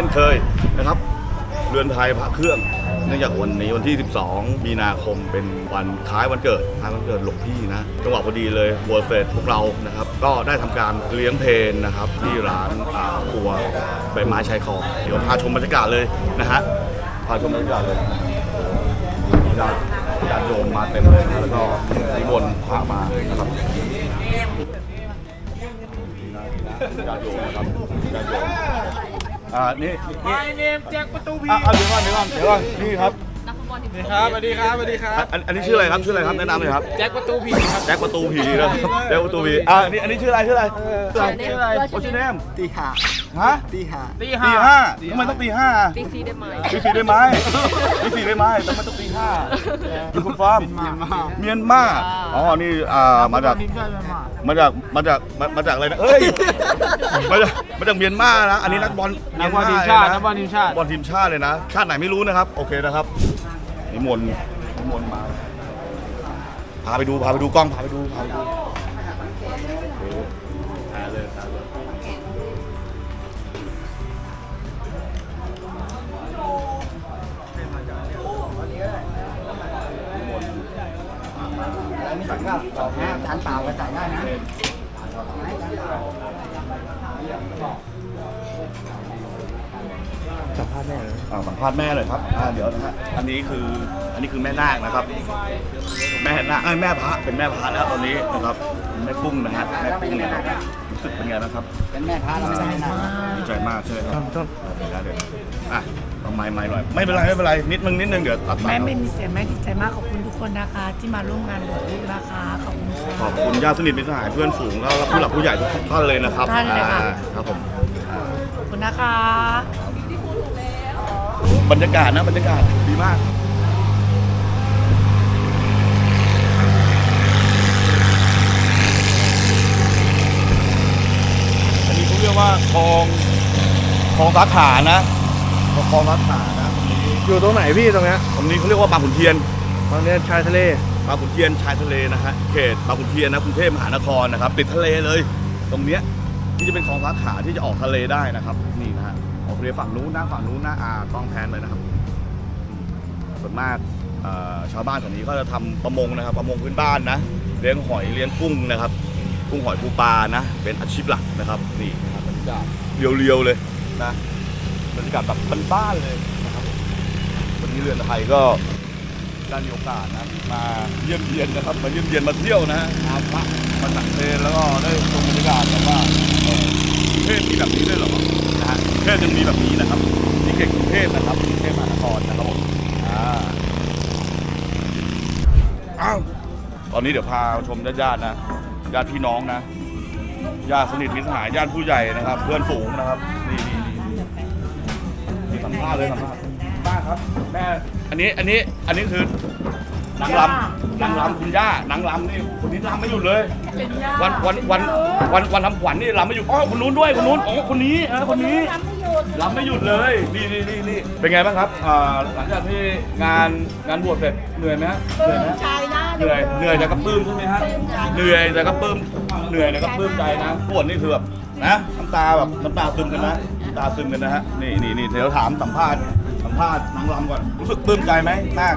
ช่นเคยนะครับ เรือนไทยพระเครื่อง เนื่องจากวันนี้วันที่ 12 มีนาคมเป็นวันคล้ายวันเกิดคล้ายวันเกิดหลวงพี่นะจังหวะพอดีเลยบัวเฟสพวกเรานะครับ ก็ได้ทำการเลี้ยงเพลนนะครับ ที่ร้านอ่าครัวใบไม้ชายคลองเดี๋ยวพาชมบรรยากาศเลยนะฮะพาชมบรรยากาศเลยญาติญาติโยมมาเต็มเลยนะแล้วก็นิมนต์พระมานะครับญาติโยมนะครับญาติโยม อ่านี่นี่ My name แจ็คประตูพีอะเอาเดี๋ยวก่อนเดี๋ยวก่อนเดี๋ยวก่อนนี่ครับครับสวัสดีครับสวัสดีครับอันอันนี้ชื่ออะไรครับชื่ออะไรครับแนะนำเลยครับแจ็คประตูพีครับแจ็คประตูผีนะครับแจ็คประตูผีอ่าอันนี้อันนี้ชื่ออะไรชื่ออะไรชื่ออะไรโอชิเนมตีห้า ฮะตีห้าตีตีห้าห้าทำไมต้องตีห้าตีซีได้ไหมตีสี่ได้ไหมตีสี่ได้ไหมทำไมต้องตีห้าคุณคุณฟาร์มเมียนมาเมียนมาอ๋อนี่อ่ามาจากทีมชาติเมียนมามาจากมาจากมามาจากอะไรนะเอ้ยมาจากมาจากเมียนมานะอันนี้นักบอลนักบอลทีมชาติเมียนักบอลทีมชาติบอลทีมชาติเลยนะชาติไหนไม่รู้นะครับ โอเคนะครับนิมนต์นิมนต์มาพาไปดูพาไปดูกล้องพาไปดูพาไปดู แล้วมีถังก็ต่อห้าจานเปล่าก็จ่ายได้นะสัมภาษณ์แม่เลยอ่าสัมภาษณ์แม่เลยครับอ่าเดี๋ยวนะฮะอันนี้คืออันนี้คือแม่นาคนะครับ แม่นาคเอ้ยแม่พระเป็นแม่พระแล้วตอนนี้นะครับแม่กุ้งนะฮะแม่กุ้งเนี่ยรู้สึกเป็นไงบ้างครับเป็นแม่ค้าเราไม่ได้นะดีใจมากใช่ไหมครับครับเดี๋ยวนะเดี๋ยวนะอะ ต้องไม้ไม้หน่อยไม่เป็นไรไม่เป็นไรนิดนึงนิดนึงเดี๋ยวตัดตัดแม่ไม่มีเสียงแม่ดีใจมากขอบคุณทุกคนนะคะ ที่มาร่วมงานบวชลูกนะคะขอบคุณขค่ะ อบคุณญาติสนิทมิตรสหายเพื่อนฝูงแล้วก็ผู้หลักผู้ใหญ่ทุกท่านเลยนะครับท่านเลยค่ะ อ่าครับผมขอบคุณนะคะ บรรยากาศนะบรรยากาศดีมาก อันนี้เขาเรียกว่าคลองคลองสาขานะ คลองสาขานะตรงนี้อยู่ตรงไหนพี่ตรงเนี้ยตรงนี้เขาเรียกว่าบางขุนเทียนตรงเนี้ยชายทะเลบางขุนเทียนชายทะเลนะฮะเขตบางขุนเทียนนะกรุงเทพมหานครนะครับติดทะเลเลย ตรงเนี้ยที่จะเป็นคลองสาขาที่จะออกทะเลได้นะครับ นี่นะฮะออกทะเลฝั่งนู้นนะฝั่งนู้นนะอ่ากล้องแพนเลยนะครับส่วนมากเอ่อชาวบ้านแถวนี้ก็จะทำประมงนะครับ ประมงพื้นบ้านนะเลี้ยงหอยเลี้ยงกุ้งนะครับ กุ้งหอยปูปลานะ เป็นอาชีพหลักนะครับ นี่นะครับบรรยากาศเรียวๆเลยนะ บรรยากาศแบบบ้านๆเลยนะครับวันนี้เรือนไทยก็ได้มีโอกาสนะมาเยี่ยมเยียนนะครับ มาเยี่ยมเยียนมาเที่ยวนะฮะมามาสังเทศแล้วก็ได้ชมบรรยากาศแบบว่าเออกรุงเทพมีแบบนี้ด้วยเหรอนะฮะกรุงเทพยังมีแบบนี้นะครับนี่เขตกรุงเทพนะครับกรุงเทพมหานครนะครับผมอ่าอ้าวตอนนี้เดี๋ยวพาชมญาติๆนะญาติพี่น้องนะญาติสนิทมิตรสหายญาติผู้ใหญ่นะครับ เพื่อนฝูงนะครับนี่ มภาษณ์เลยสัมภาษณ์ป้าครับ แม่อันนี้อันนี้อันนี้คือนางรำนางรำคุณย่านางรำนี่คนนี้รำไม่หยุดเลย วันวันวันวันวันทำขวัญนี่รำไม่หยุดอ๋อคนนู้นด้วยคนนู้นอ๋อคนนี้เออคนนี้รำไม่หยุดเลยนี่นี่นี่นี่เป็นไงบ้างครับอ่าหลังจากที่งานงานบวชเสร็จเหนื่อยไหมฮะเหนื่อยไหมฮะ เหนื่อยเหนื่อยแต่ก็ปลื้มใช่ไหมฮะเหนื่อยแต่ก็ปลื้มเหนื่อยแต่ก็ปลื้มใจนะบวชนี่คือแบบนะน้ำตาแบบน้ำตาซึมกันนะน้ำ ตาซึมกันนะฮะนี่นี่นี่เดี๋ยวถามสัมภาษณ์สัมภาษณ์นางรำก่อนรู้สึกปลื้มใจไหมมาก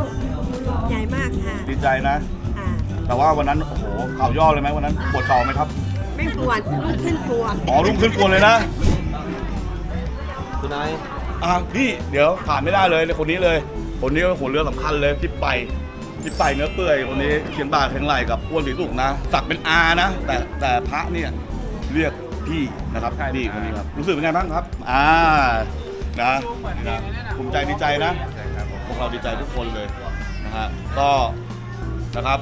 ใหญ่มากค่ะดีใจนะ อ่าแต่ว่าวันนั้นโอ้โหข่าวย่อเลยไหมวันนั้นปวดเข่าไหมครับไม่ปวดลุกขึ้นปวดอ๋อรุ่งขึ้นกวนเลยนะคุณนายอะพี่เดี๋ยวผ่านไม่ได้เลยในคนนี้เลย คนนี้ก็หัวเรือสำคัญเลยพี่ไปพี่ไปเนื้อเปื่อยคนนี้เขียนบาแข็งไหลกับอ้วนสีสุกนะสักเป็นอานะ แต่แต่พระเนี่ยเรียก พี่นะครับพี่คนนี้ครับรู้สึกเป็นไงบ้างครับ อ่านะนะภูมิใจดีใจนะพวกเราดีใจทุกคนเลยนะฮะก็นะครับ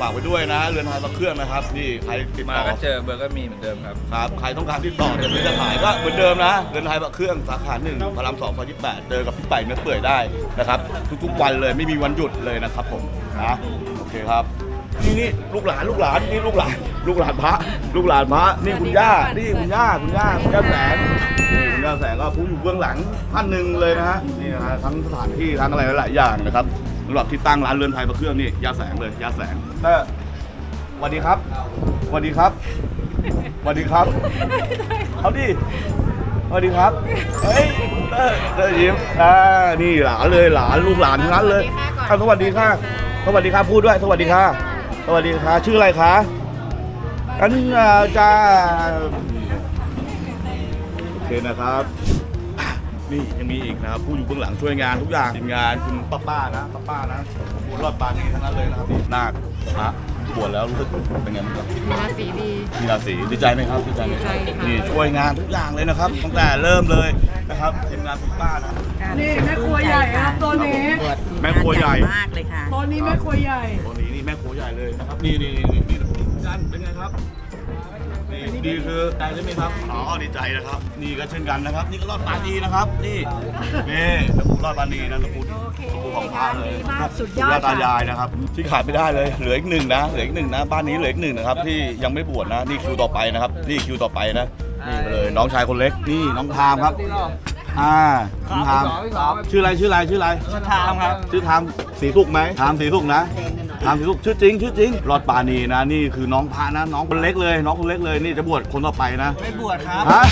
ฝากไว้ด้วยนะเรือนไทยมาเครื่องนะครับนี่ใครติดมาต่อก็เจอเบอร์ก็มีเหมือนเดิมครับครับใครต้องการติดต่อจะซื้อจะขายก็เหมือนเดิมนะเดินไทยบะเครื่องสาขาหนึ่งพระรามสองซอยยี่สิบแปดเจอกับพี่ไป่เนื้อเปื่อยได้นะครับทุกๆวันเลยไม่มีวันหยุดเลยนะครับผมนะโอเคครับ นี่นี่ลูกหลานลูกหลานนี่ลูกหลานลูกหลานพระลูกหลานพระนี่คุณย่านี่คุณย่าคุณย่าคุณย่าแสงนี่คุณย่าแสงก็ผู้อยู่เบื้องหลังท่านหนึ่งเลยนะฮะนี่นะฮะทั้งสถานที่ทั้งอะไรหลายๆอย่างนะครับสำหรับที่ตั้งร้านเรือนไทยบะเครื่องนี่ย่าแสงเลยย่าแสงแต่สวัสดีครับสวัสดีครับสวัสดีครับเอาดิสวัสดีครับ เฮ้ยเตอร์เตอร์ยิ้มอ่า นี่หลานเลยหลานลูกหลานทั้งนั้นเลยอะสวัสดีค่ะสวัสดีค่ะพูดด้วย สวัสดีค่ะส วัสดีค่ะชื่ออะไรคะอันอ่าจะโอเคนะครับ นี่ยังมีอีกนะครับผู้อยู่เบื้องหลังช่วยงานทุกอย่างทีมงานคุณป้าป้าๆนะป้าป้าๆนะผู้รอดปานีทั้งนั้นเลยนะครับนี่นาคพระบวชแล้วรู้สึกเป็นไงบ้างครับมีราศีดีมีราศีดีใจไหมครับดีใจไหมดีใจค่ะนี่ช่วยงานทุกอย่างเลยนะครับตั้งแต่เริ่มเลยนะครับทีมงานคุณป้านะนี่แม่ครัวใหญ่ครับตัวนี้แม่ครัวใหญ่มากเลยค่ะตัวนี้แม่ครัวใหญ่ เลยนะครับ นี่นี่นี่นี่จันเป็นไงครับนี่ดีคือใจใช่ไหมครับอ๋อดีใจนะครับ นี่ก็เช่นกันนะครับ นี่ก็รอดปานีนะครับ นี่นี่ตะปูรอดปานีนะตะปูตะปูของพระเลยสุดยอดตายายนะครับ ที่ขาดไม่ได้เลย เหลืออีกหนึ่งนะ เหลืออีกหนึ่งนะ บ้านนี้เหลืออีกหนึ่งนะครับ ที่ยังไม่บวชนะ นี่คิวต่อไปนะครับ นี่คิวต่อไปนะ นี่เลย น้องชายคนเล็ก นี่น้องทามครับอ่าทามชื่ออะไรชื่ออะไรชื่ออะไรทามครับ ชื่อทามสีสุกไหมทามสีสุกนะ ทามสีสุกชื่อจริงชื่อจริงรอดปานีนะนี่คือน้องพระนะน้องคนเล็กเลย น้องคนเล็กเลยนี่จะบวชคนต่อไปนะไม่บวชครับฮะ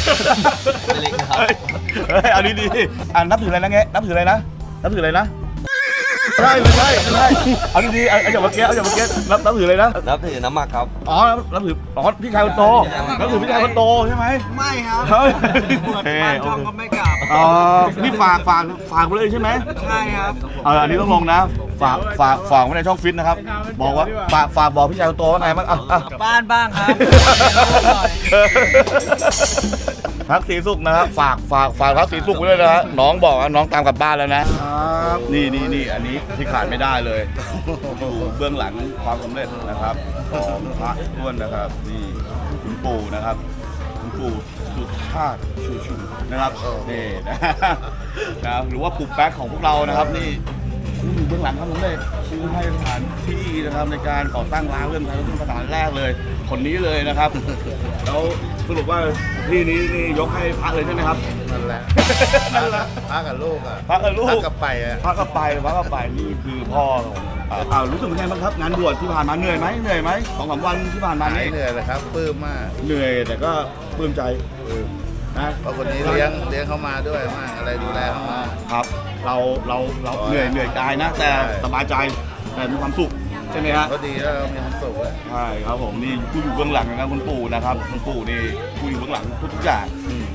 เป็นเล็กนะครับ เฮ้ยเฮ้ยเอาดีๆอ่านับถืออะไรนะเงี้ยนับถืออะไรนะนับถืออะไรนะ ใช่ไม่ใช่ไม่ใช่เอาดีๆเอาเอาอย่างเมื่อกี้เอาอย่างเมื่อกี้นับนับถืออะไรนะนับถือน้ำหมักครับ อ๋อนับถืออ๋อพี่ชายคนโตนับถือพี่ชายคนโตใช่ไหมไม่ครับเฮ้ยบวชโอเคบ้านโอช่องเคก็ไม่กลับ อ๋อนี่ฝากฝากฝากไปเลยใช่ไหมใช่ครับ เอออันนี้ต้องลงนะ ฝากฝากฝากไว้ในช่องฟิตนะครับ บอกว่าฝากฝากบอกพี่ชายคนโตว่าไงบ้างอะอะ บ้านบ้างครับหน่อย พักสีสุกนะครับฝากฝากฝากพักสีสุกไว้ด้วยนะฮะน้องบอกว่าน้องตามกลับบ้านแล้วนะ ครับนี่นี่นี่อันนี้ที่ขาดไม่ได้เลยอยู่เบื้องหลังความสำเร็จนะครับของพระท้วนนะครับนี่คุณปู่นะครับ คุณปู่สุชาติชูชูนะครับนี่นะ นะครับหรือว่าปู่แป๊กของพวกเรานะครับนี่ อยู่เบื้องหลังความสำเร็จซื้อให้สถานที่นะครับในการก่อตั้งร้านเรื่องไทยเป็นสถานแรกเลย คนนี้เลยนะครับ แล้วสรุปว่าที่นี้นี่ยกให้พระเลยใช่ไหมครับ นั่นแหละนั่นแหละพากับลูกอะพระกับลูพากกับไปอะพระก็ไปพระก็ไปนี่คือพ่อของอ่าอ่ารู้สึกเป็นไงบ้างครับงานบวชที่ผ่านมาเหนื่อยไหมเหนื่อยไหมสองสามวันที่ผ่านมาหายนี่เหนื่อยเลยครับปลื้มมากเหนื่อยแต่ก็ปลื้มใจเออนะเพราะคนนี้เลี้ยงเลี้ยงเขามาด้วยมากอะไรดูแลเขามา ครับ เราเราเราเหนื่อยเหนื่อยกายนะ แต่ใช่สบายใจแต่มีความสุขใช่ไหมฮะ ก็ดีแล้วเรามีความสุขอะใช่ครับผมนี่ผู้อยู่เบื้องหลังนะครับคุณปู่นะครับคุณปู่นี่ผู้อยู่เบื้องหลังทุกๆอย่าง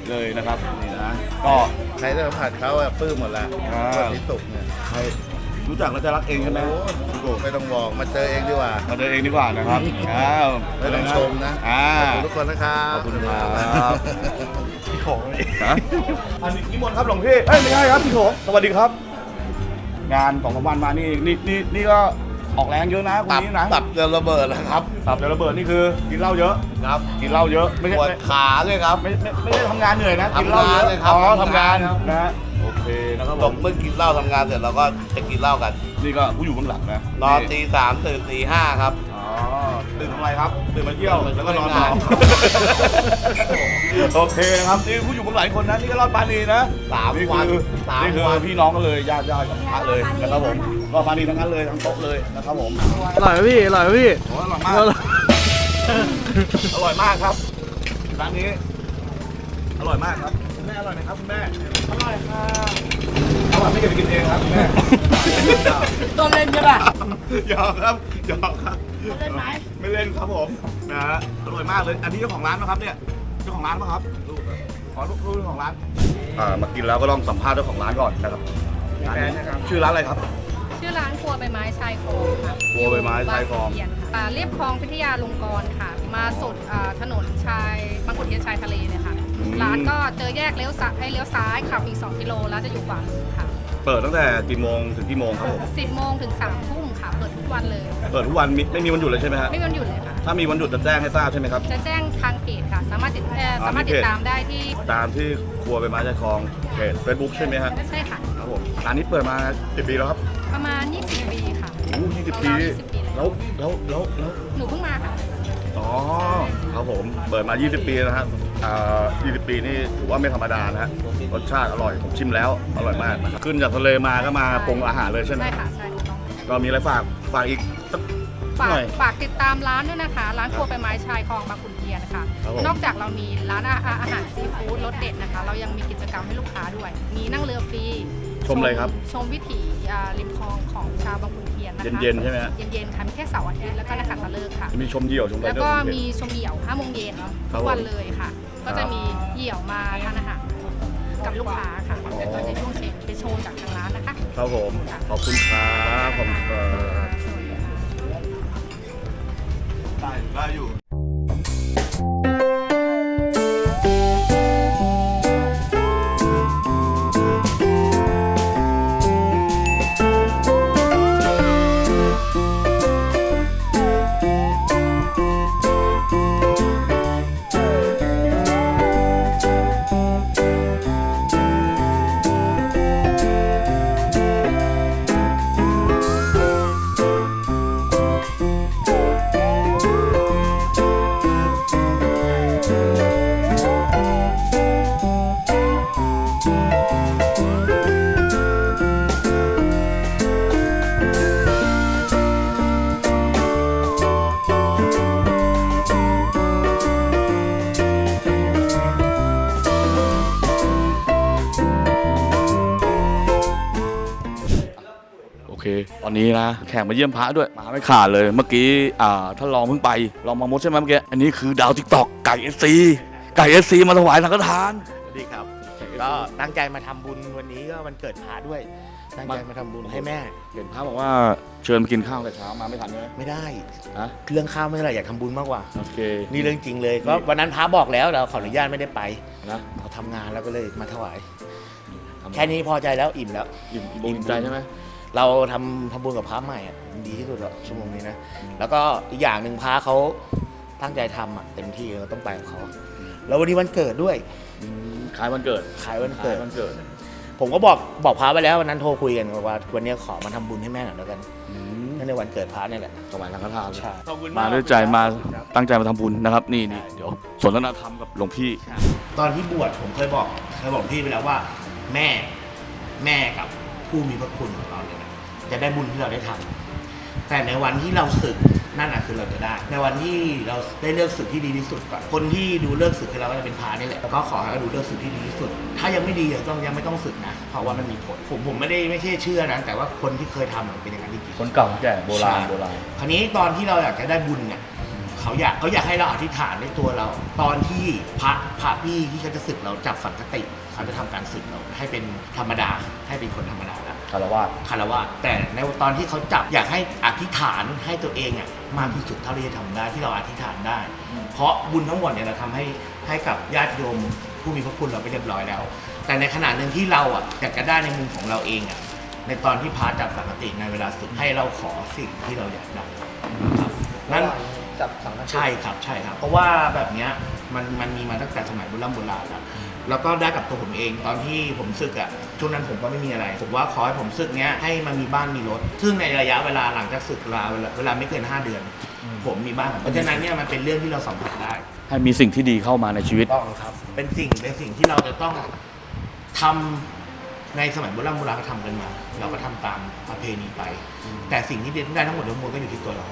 เลยนะครับนี่นะก็ใครได้สัมผัสเขาอะปลื้มหมดละอ่าคนที่สุขเนี่ยใครรู้จักแล้วจะรักเองใช่ไหมโอ้ไม่ต้องบอกมาเจอเองดีกว่า มาเดินเองดีกว่านะครับอ้าวไม่ต้องชมนะอ่าขอบคุณทุกคนนะครับ ขอบคุณครับ พี่โขงฮะ อันนี้นิมนต์ครับหลวงพี่เอ้ยไม่ใช่ครับพี่โขงสวัสดีครับ งานสองสามวันมานี่นี่นี่นี่ก็ออกแรงเยอะนะคุณตับนี้นะตับจะระเบิดแล้วครับตับจะระเบิดนี่คือกินเหล้าเยอะครับกินเหล้าเยอะไม่ปใช่วดไม่ขาเลยครับ ไม่ไม่ไม่ได้ทำงานเหนื่อยนะกินเหล้าเยอะทำงานเลยครับอ๋อทำงางทำานนครับ นะฮะโอเคนะครับตผกมเมื่อกินเหล้าทำงานเสร็จเราก็จะกินเหล้ากัน นี่ก็ผู้อยู่เบื้องหลังนะนอนตีสามตื่นตีห้าครับอ๋อ ตื่นทำอะไรครับ ตื่นมาเที่ยวแล้วก็นอนทำต่งาอนโอเคนะครับนี่ผู้อยู่เบื้องหลังอีกคนนะนี่ก็รอดปานีนะสามนี่วันคือสามนี่คือวันพี่น้องกันเลยญาติญาติกับพระเลยนะครับผมรอดปานีทั้งนั้นเลยทั้งโต๊ะเลยนะครับผมอร่อยไหมพี่อร่อยไหมพี่โอ้อร่อยมากอร่อยมากครับร้านนี้อร่อยมากครับคุณแม่อร่อยไหมครับคุณแม่อร่อยค่ะอร่อยไม่เก็บไปกินเองครับคุณแม่ตัวเล่นใช่ป่ะหยอกครับหยอกครับ เล่นไหมไม่เล่นครับผมนะฮะอร่อยมากเลย อันนี้เจ้าของร้านนะครับเนี่ยเจ้าของร้านป่ะครับลูกขอลูกลูกเจ้าของร้านอ่ามากินแล้วก็ต้องสัมภาษณ์เจ้าของร้านก่อนนะครับร้านนี้ชื่อร้านอะไรครับ ชื่อร้านครัวใบไม้ชายคลองค่ะครัวใบไม้ชายคลองบางขุนเทียนค่ะอ่าเรียบคลองพิทยาลงกรณ์ค่ะ มาสุดอ่าถนนชายบางขุนเทียนชายทะเลเนี่ยค่ะร้านก็เจอแยกเลี้ยวซ้ายให้เลี้ยวซ้ายขับอีก 2 กิโลแล้วจะอยู่ขวามือค่ะ เปิดตั้งแต่กี่โมงถึงกี่โมงครับผม10โมงถึง3ทุ่มค่ะเปิดทุก วันเลย เปิดทุกวันมิไม่มีวันหยุดเลยใช่ไหมฮะไม่มีวันหยุดเลยค่ะ ถ้ามีวันหยุดจะแจ้งให้ทราบใช่ไหมครับ จะแจ้งทางเพจค่ะ สามารถติดเอ่ออ่าสามารถมีติเพดจตามได้ที่ตามที่ครัวใบไม้ใจคลองเพจเฟซบุ๊กใช่ไหมฮะใช่ค่ะ ครับผมร้านนี้เปิดมากี่ปีแล้วครับประมาณ 20 ปีค่ะ โอ้ยี่สิบปีราวๆ20ปีแล้วแล้วแล้วแล้วแล้วหนูเพิ่งมาค่ะ อ๋อครับผมเปิดมา 20 ปีนะฮะอ่า20 ปีนี่ถือว่าไม่ธรรมดานะฮะรสชาติอร่อยผมชิมแล้วอร่อยมากนะครับขึ้นจากทะเลมาก็มาปรุงอาหารเลยใช่ไหมใช่ค่ะ ใช่ถูกต้อง ก็มีอะไรฝาก ฝากอีกสัก ฝากหน่อยฝากติดตามร้านด้วยนะคะ ร้านครัวใบไม้ชายคลองบางขุนเทียนนะคะค่ะครับผม นอกจากเรามีร้านอาอาหารซีฟู้ดรสเด็ดนะคะ เรายังมีกิจกรรมให้ลูกค้าด้วย มีนั่งเรือฟรีชมอะไรครับ ชมวิถีอ่าริมคลองของชาวบางขุนเทียนนะคะเย็นๆใช่ไหมฮะ เย็นๆค่ะมีแค่เสาร์อาทิตย์แล้วก็นักขัตฤกษ์ค่ะ จะมีชมเหยี่ยวชมอะไรแล้วด้วยก็ผมเห็นมีชมเหยี่ยว5โมงเย็นครับทุกวันผมเลยค่ะ ก็จะมีเหยี่ยวมาทานอาหารกับลูกค้าค่ะอ๋อแล้วก็ในช่วงเช็คเป็นโชว์จากทางร้านนะคะ ครับผม ขอบคุณครับ ขอบคุณครับสวัสดีค่ะ ได้ ตอนนี้นะแขกมาเยี่ยมพระด้วยมาไม่ขาดเลยเมื่อกี้อ่าท่านรองเพิ่งไปลองมามดใช่ไหมเมื่อกี้อันนี้คือดาวทิกตอกไก่เอสซีไก่เอสซีมาถวายสังฆทาน สวัสดีครับ ก็ตั้งใจมาทำบุญวันนี้ก็วันเกิดพาด้วย ตั้งใจมาทำบุญให้แม่ เห็นพระบอกว่าเชิญมากินข้าวแต่เช้ามาไม่ทันใช่ไหมไม่ได้ ฮะเรื่องข้าวไม่เท่าไหร่อยากทำบุญมากกว่า โอเคนี่เรื่องจริงเลยก็วันนั้นพระบอกแล้วเราขออนุญาตไม่ได้ไปนะเราทำงานแล้วก็เลยมาถวายทำแค่นี้พอใจแล้วอิ่มแล้ว อิ่มอิ่มใจใช่ไหม เราทำทำบุญกับพระใหม่อะดีที่สุดแล้วชั่วโมงนี้นะ แล้วก็อีกอย่างหนึ่งพระเขาตั้งใจทำอะเต็มที่เราต้องไปกับเขา แล้ววันนี้วันเกิดด้วยอืมขายวันเกิดขายวันขาเกิยดวันเกิดผมก็บอกบอกพระไปแล้ววันนั้นโทรคุยกันว่า วันนี้ขอมาทำบุญให้แม่หน่อยแล้วกันอืมนั่นในวันเกิดพระนี่แหละ ถวายสังฆทานเลย ใช่ ขอบคุณมาด้วยใจมาตั้งใจมาทำบุญนะครับ นี่นี่เดี๋ยวสนทนาธรรมกับหลวงพี่ ตอนที่บวชผมเคยบอกเคยบอกพี่ไปแล้วว่า แม่แม่กับผู้มีพระคุณของเราเนี่ยนะ จะได้บุญที่เราได้ทำแต่ในวันที่เราศึกนั่นแหะคือเราจะได้ ในวันที่เราได้เลือกศึกที่ดีที่สุดก่อนคนที่ดูเลือกศึกให้เราก็จะเป็นพานี่แหละแล้วก็ขอให้เราดูเลือกศึกที่ดีที่สุด ถ้ายังไม่ดียังต้องยังไม่ต้องศึกนะเพราะว่ามันมีผลผมผมไม่ได้ไม่ใช่เชื่อนะแต่ว่าคนที่เคยทำมันเป็นอย่างนั้นจริงๆคนเก่าแก่โบราณใช่โบราณคราวนี้ตอนที่เราอยากจะได้บุญเนี่ยเขาอยากเขาอยากให้เราอธิษฐานในตัวเรา ตอนที่พระพระพี่ที่เขาจะศึกเราจับสังกติเขาจะทำการศึกเราให้เป็นธรรมดาให้เป็นคนธรรมดาแล้ว คารวะคารวะแต่ในตอนที่เขาจับอยากให้อธิษฐานให้ตัวเองอะมากที่สุดเท่าที่จะทำได้ที่เราอธิษฐานได้ เพราะบุญทั้งหมดเนี่ยเราทำให้ให้กับญาติโยมผู้มีพระคุณเราไปเรียบร้อยแล้ว แต่ในขณะหนึ่งที่เราอะอยากจะได้ในมุมของเราเองอะในตอนที่พาจับสังกติในเวลาศึกให้เราขอสิ่งที่เราอยากได้ครับนั่นจับสังฆทานใช่ครับใช่ครับ เพราะว่าแบบเนี้ยมันมันมีมาตั้งแต่สมัยโบราณโบราณแล้ว แล้วก็ได้กับตัวผมเองตอนที่ผมศึกอะช่วงนั้นผมก็ไม่มีอะไร ผมว่าขอให้ผมศึกเนี้ยให้มันมีบ้านมีรถ ซึ่งในระยะเวลาหลังจากศึกลาเวลาเวลาไม่เกิน 5 เดือน ผมมีบ้านเพราะฉะนั้นเนี่ยมันเป็นเรื่องที่เราสัมผัสได้ให้มีสิ่งที่ดีเข้ามาในชีวิตต้องครับ เป็นสิ่งเป็นสิ่งที่เราจะต้องทำ ในสมัยโบราณโบราณก็ทำกันมา เราก็ทำตามประเพณีไป แต่สิ่งที่ได้ทั้งหมดทั้งมวลก็อยู่ที่ตัวเรา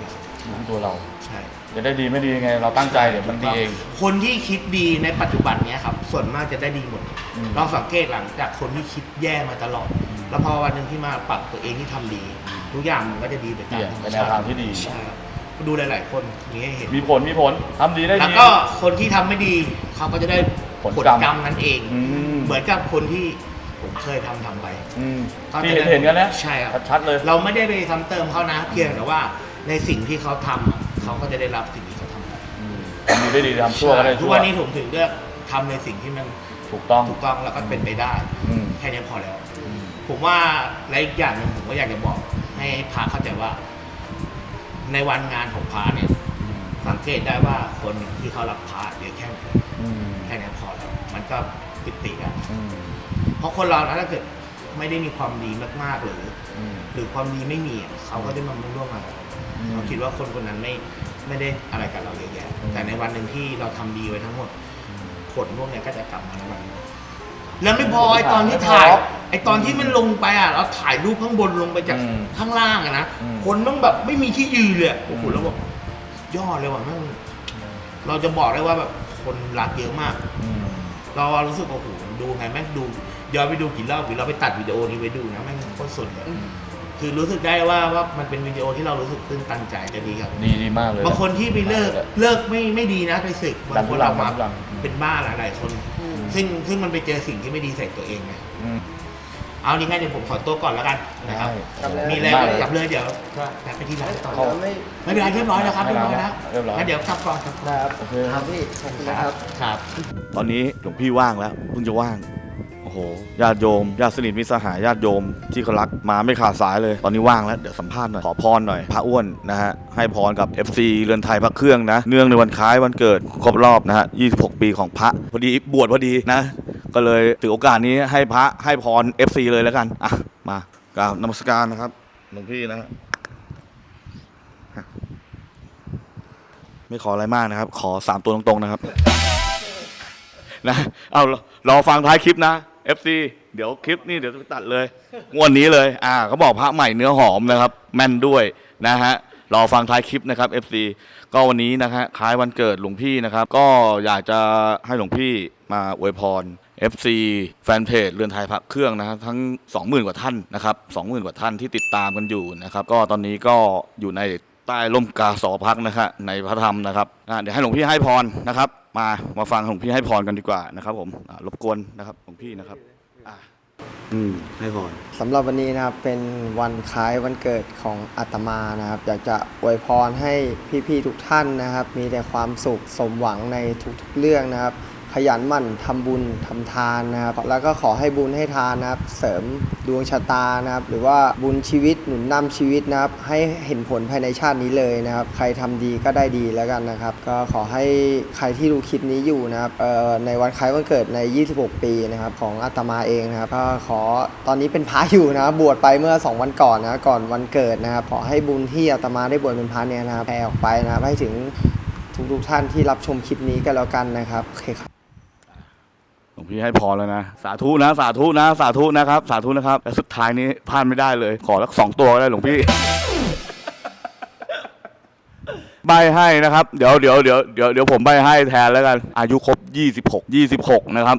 ตัวเรา ใช่ จะได้ดีไม่ดียังไง เราตั้งใจเดี๋ยวมันดีเอง คนที่คิดดีในปัจจุบันเนี้ยครับ ส่วนมากจะได้ดีหมด อืมลองสังเกตหลังจากคนที่คิดแย่มาตลอดแล้วพอวันหนึ่งที่มาปรับตัวเองที่ทำดี ทุกอย่างมันก็จะดีไปตามเนี่ยธรรมเป็นแนชาวทางติที่ดี ใช่ครับดูหลาย ๆ คนมีให้เห็น มีผลมีผลทำดีได้แล้วดีก็คนที่ทำไม่ดีเขาก็จะได้ผลผลกรรมกรรมนั้นเอง อืม เหมือนกับคนที่ผม เคยทำทำไปอืมเขาที่จะเห็นเห็นกันนะใช่ครับชัดๆเลย เราไม่ได้ไปซ้ำเติมเขานะเพียงแต่ว่าในสิ่งที่เขาทำอะเขาก็จะได้รับสิ่งที่เขาทำไปอืมทำดีได้ดีทำชั่วก็ได้ทุชั่กววันนี้ผมถึงเลือกทำในสิ่งที่มันถูกต้องถูกต้องแล้วก็เป็นไปได้ อืม แค่นี้พอแล้ว ผมว่าและอีกอย่างหนึ่งผมก็อยากจะบอก ให้พระเข้าใจว่า ในวันงานของพระเนี่ย สังเกตได้ว่าคนที่เขารับพระเยอะแค่ไหนอืมแค่นี้พอแล้ว มันก็ปิติอะอืม เพราะคนเรานะถ้าเกิดไม่ได้มีความดีมากๆหรือ อืม หรือความดีไม่มีอะเขาก็จะมาไม่ร่วมงานกับเราอืมเขาคิดว่าคนคนนั้นไม่ไม่ได้อะไรกับเราเยอะแยะอืม แต่ในวันหนึ่งที่เราทำดีไว้ทั้งหมด ผลพวกเนี้ยก็จะกลับมาในวันนี้แล้วไม่พอไอตอนที่ถ่ายไอตอนที่มันลงไปอะเราถ่ายรูปข้างบนลงไปจากอืมข้างล่างอะนะอืมคนต้องแบบไม่มีที่ยืนเลยอะโอ้โหอืม แล้วบอกยอดเลยว่ะแม่งเราจะบอกได้ว่าแบบคนรักเยอะมากเรารู้สึกว่าโอ้โหดูไงแม่งดู ย้อนไปดูกี่รอบกี่รอบไปตัดวิดีโอนี้ไว้ดูนะแม่งโคตรสุดเลยคือรู้สึกได้ว่าว่ามันเป็นวิดีโอที่เรารู้สึกตื้นตันใจจะดีครับดีดีมากเลยบางคนที่ไปเลิกเลิกไม่ไม่ดีนะไปศึกดับางนคทุนลัองอกมาดันทุลังเป็นบ้าหลายๆคน ซึ่งซึ่งมันไปเจอสิ่งที่ไม่ดีใส่ตัวเองไงอืมเอานี่ไงเดี๋ยวผมขอตัวก่อนแล้วกันนะครับได้มีอะไรได้ก็กลับเลยเดี๋ยวก็กลับไปที่ร้านต่อเขาไม่เป็นไรเรียบร้อยแล้วครับเรียบร้อยแล้วเรียบร้อยงั้นเดี๋ยวกลับก่อนครับโอเคครับพี่ขอบคุณนะครับครับ ตอนนี้หลวงพี่ว่างแล้วเพิ่งจะว่าง โอ้โหญาติโยมญาติสนิทมิตรสหายญาติโยมที่เขารักมาไม่ขาดสายเลย ตอนนี้ว่างแล้ว เดี๋ยวสัมภาษณ์หน่อยขอพรหน่อยพระอ้วนนะฮะให้พรกับ FC เรือนไทยพระเครื่องนะ เนื่องในวันคล้ายวันเกิดครบรอบนะฮะ 26 ปีของพระพอดีบวชพอดีนะ ก็เลยถือโอกาสนี้ให้พระให้พร FC เลยแล้วกันอะมากราบนมัสการนะครับหลวงพี่นะฮะไม่ขออะไรมากนะครับ ขอสามตัวตรงๆนะครับนะ เอารอฟังท้ายคลิปนะ FC เดี๋ยวคลิปนี้เดี๋ยวจะไปตัดเลยงวดนี้เลย อ่าเขาบอกพระใหม่เนื้อหอมนะครับ แม่นด้วยนะฮะรอฟังท้ายคลิปนะครับ FC ก็วันนี้นะฮะคล้ายวันเกิดหลวงพี่นะครับ ก็อยากจะให้หลวงพี่มาอวยพร FC แฟนเพจเรือนไทยพระเครื่องนะครับทั้ง 20,000 กว่าท่านนะครับ20,000 กว่าท่านที่ติดตามกันอยู่นะครับ ก็ตอนนี้ก็อยู่ใน ต้ร่มกาสอพักนะครับในพระธรรมนะครับอ่าเดี๋ยวให้หลวงพี่ให้พรนะครับ มามาฟังหลวงพี่ให้พรกันดีกว่านะครับ ผมอ่ารบกวนนะครับหลวงพี่นะครับอ่าอืมให้พรสำหรับวันนี้นะครับเป็นวันคล้ายวันเกิดของอาตมานะครับอยากจะอวยพรให้พี่ๆทุกท่านนะครับ มีแต่ความสุขสมหวังในทุกๆเรื่องนะครับ ขยันหมั่นทำบุญทำทานนะครับแล้วก็ขอให้บุญให้ทานนะครับ เสริมดวงชะตานะครับ หรือว่าบุญชีวิตหนุนนำชีวิตนะครับ ให้เห็นผลภายในชาตินี้เลยนะครับ ใครทำดีก็ได้ดีแล้วกันนะครับ ก็ขอให้ใครที่ดูคลิปนี้อยู่นะครับในวันคล้ายวันเกิดใน 26 ปีนะครับของอาตมาเองนะครับก็ขอตอนนี้เป็นพระอยู่นะบบวชไปเมื่อ 2 วันก่อนนะก่อนวันเกิดนะครับขอให้บุญที่อาตมาได้บวชเป็นพระเนี่ยนะครับแผ่ออกไปนะครับให้ถึงทุกๆท่านที่รับชมคลิปนี้กันแล้วกันนะครับโอเคครับ พี่ให้พรแล้วนะ สาธุนะ สาธุนะ สาธุนะครับ สาธุนะครับและสุดท้ายนี้พลาดไม่ได้เลย ขอสักสองตัวก็ได้หลวงพี่ ใบให้นะครับ เดี๋ยวเดี๋ยวเดี๋ยวเดี๋ยวเดี๋ยวผมใบให้แทนแล้วกัน อายุครบ 26 26 นะครับ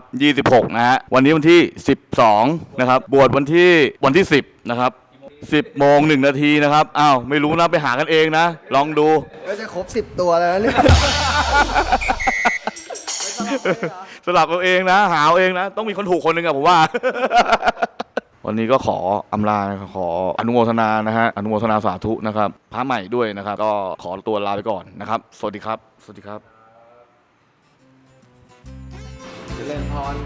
26 นะฮะ วันนี้วันที่ 12 นะครับ บวชวันที่วันที่ 10 นะครับ 10โมง1นาทีนะครับ อ้าว ไม่รู้นะ ไปหากันเองนะ ลองดู ก็จะครบ10ตัวแล้วเนี่ย สลับเอาเองนะ หาเอาเองนะ ต้องมีคนถูกคนหนึ่งอะผมว่า วันนี้ก็ขออำลานะครับขออนุโมทนานะฮะอนุโมทนาสาธุนะครับพระใหม่ด้วยนะครับ ก็ขอตัวลาไปก่อนนะครับ สวัสดีครับ สวัสดีครับ เจริญพร